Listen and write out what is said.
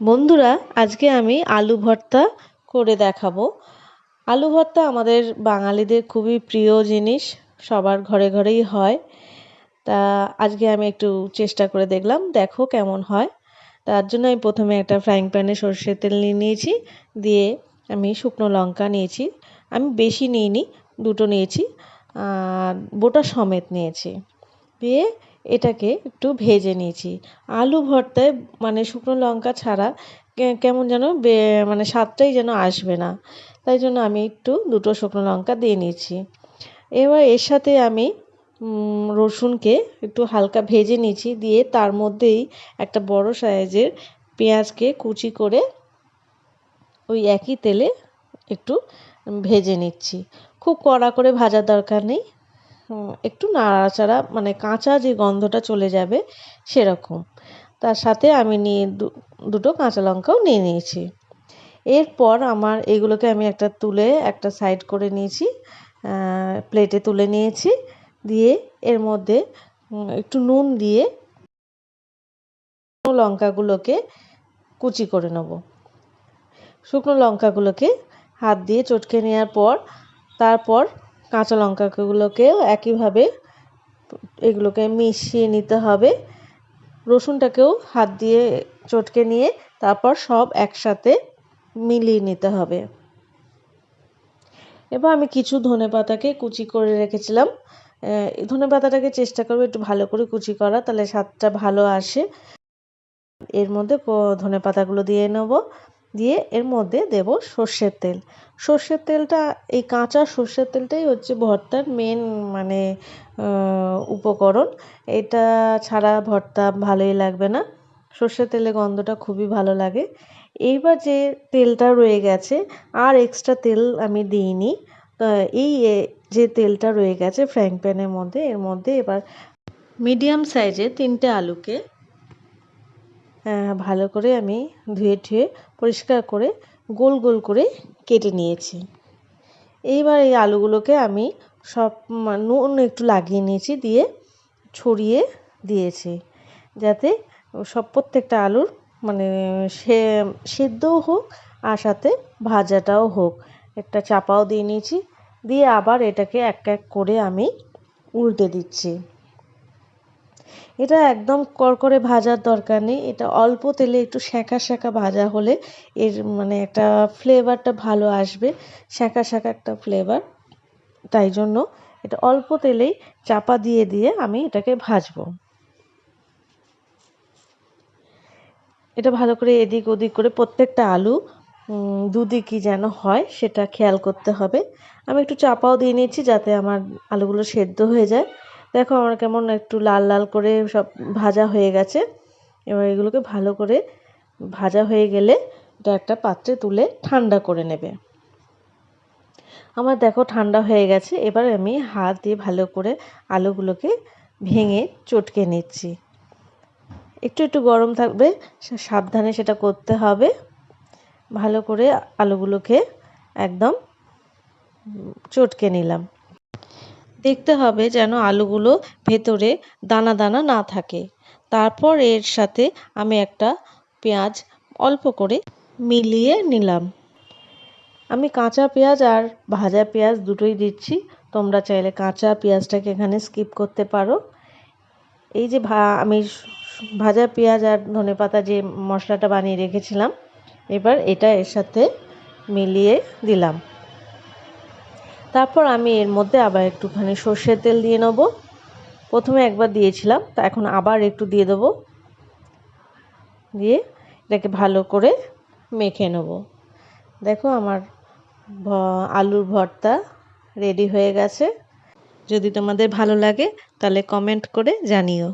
বন্ধুরা, আজকে আমি আলু ভর্তা করে দেখাবো। আলু ভর্তা আমাদের বাঙালিদের খুবই প্রিয় জিনিস, সবার ঘরে ঘরেই হয়। তা আজকে আমি একটু চেষ্টা করে দেখলাম, দেখো কেমন হয়। তার জন্য আমি প্রথমে একটা ফ্রাইং প্যানে সর্ষের তেল নিয়ে নিয়েছি, দিয়ে আমি শুকনো লঙ্কা নিয়েছি। আমি বেশি নিইনি, দুটো নিয়েছি, আর বোটা সমেত নিয়েছি। দিয়ে এটাকে একটু ভেজে নিয়েছি। আলু ভর্তায় মানে শুকনো লঙ্কা ছাড়া কেমন যেন মানে স্বাদটাই যেন আসবে না। তাই জন্য আমি একটু দুটো শুকনো লঙ্কা দিয়ে নিয়েছি। এবার এর সাথে আমি রসুনকে একটু হালকা ভেজে নিয়েছি। দিয়ে তার মধ্যেই একটা বড় সাইজের পেঁয়াজকে কুচি করে ওই একই তেলে একটু ভেজে নিচ্ছি। খুব কড়া করে ভাজার দরকার নেই। একটু নাড়াচাড়া মানে কাঁচা যে গন্ধটা চলে যাবে সেরকম। তার সাথে আমি নিয়ে দুটো কাঁচা লঙ্কাও নিয়ে নিয়েছি। এরপর আমার এগুলোকে আমি একটা তুলে, একটা সাইড করে নিয়েছি প্লেটে তুলে নিয়েছি। দিয়ে এর মধ্যে একটু নুন দিয়ে শুকনো লঙ্কাগুলোকে কুচি করে নেব। শুকনো লঙ্কাগুলোকে হাত দিয়ে চটকে নেওয়ার পর, তারপর কাঁচা লঙ্কাগুলোকেও একইভাবে এগুলোকে মিশিয়ে নিতে হবে। রসুনটাকেও হাত দিয়ে চটকে নিয়ে তারপর সব একসাথে মিলিয়ে নিতে হবে। এবার আমি কিছু ধনে পাতাকে কুচি করে রেখেছিলাম। ধনে পাতাটাকে চেষ্টা করব একটু ভালো করে কুচি করা, তাহলে স্বাদটা ভালো আসে। এর মধ্যে ধনে পাতাগুলো দিয়ে নেব। দিয়ে এর মধ্যে দেব সর্ষের তেল। সর্ষের তেলটা, এই কাঁচা সর্ষের তেলটাই হচ্ছে ভর্তার মেন মানে উপকরণ। এটা ছাড়া ভর্তা ভালোই লাগবে না। সর্ষের তেলের গন্ধটা খুবই ভালো লাগে। এইবার যে তেলটা রয়ে গেছে, আর এক্সট্রা তেল আমি দিইনি। এই যে তেলটা রয়ে গেছে ফ্রাইং প্যানের মধ্যে, এর মধ্যে এবার মিডিয়াম সাইজে তিনটে আলুকে ভালো করে আমি ধুয়ে ঠুয়ে পরিষ্কার করে গোল গোল করে কেটে নিয়েছি। এইবার এই আলুগুলোকে আমি সব নুন একটু লাগিয়ে নিয়েছি দিয়ে ছড়িয়ে দিয়েছি যাতে সব প্রত্যেকটা আলুর মানে সে, সেদ্ধও হোক আর সাথে ভাজাটাও হোক। একটা চাপাও দিয়ে নিয়েছি। দিয়ে আবার এটাকে এক এক করে আমি উল্টে দিচ্ছি। এটা একদম করকরে ভাজার দরকার নেই। এটা অল্প তেলে একটু শ্যাঁকা শ্যাঁকা ভাজা হলে এর মানে একটা ফ্লেভারটা ভালো আসবে শ্যাঁকা শ্যাঁকা একটা ফ্লেভার। তাই জন্য এটা অল্প তেলেই চাপা দিয়ে দিয়ে আমি এটাকে ভাজবো। এটা ভালো করে এদিক ওদিক করে প্রত্যেকটা আলু দুদিকই যেন হয় সেটা খেয়াল করতে হবে। আমি একটু চাপাও দিয়ে নিয়েছি যাতে আমার আলুগুলো সেদ্ধ হয়ে যায়। দেখো আমার কেমন একটু লাল লাল করে সব ভাজা হয়ে গেছে। এবার এগুলোকে ভালো করে ভাজা হয়ে গেলে এটা একটা পাত্রে তুলে ঠান্ডা করে নেবে। আমার দেখো ঠান্ডা হয়ে গেছে, এবার আমি হাত দিয়ে ভালো করে আলুগুলোকে ভেঙে চটকে নিচ্ছি। একটু একটু গরম থাকবে সাবধানে সেটা করতে হবে। ভালো করে আলুগুলোকে একদম চটকে নিলাম। দেখতে হবে যেন আলুগুলো ভেতরে দানা দানা না থাকে। তারপর এর সাথে আমি একটা পেঁয়াজ অল্প করে মিলিয়ে নিলাম। আমি কাঁচা পেঁয়াজ আর ভাজা পেঁয়াজ দুটোই দিচ্ছি। তোমরা চাইলে কাঁচা পেঁয়াজটাকে এখানে স্কিপ করতে পারো। এই যে ভা, আমি ভাজা পেঁয়াজ আর ধনে পাতা যে মশলাটা বানিয়ে রেখেছিলাম, এবার এটা এর সাথে মিলিয়ে দিলাম। তারপর আমি এর মধ্যে আবার একটুখানি সর্ষের তেল দিয়ে নেব। প্রথমে একবার দিয়েছিলাম, তা এখন আবার একটু দিয়ে দেবো। দিয়ে এটাকে ভালো করে মেখে নেব। দেখো আমার আলুর ভর্তা রেডি হয়ে গেছে। যদি তোমাদের ভালো লাগে তাহলে কমেন্ট করে জানিও।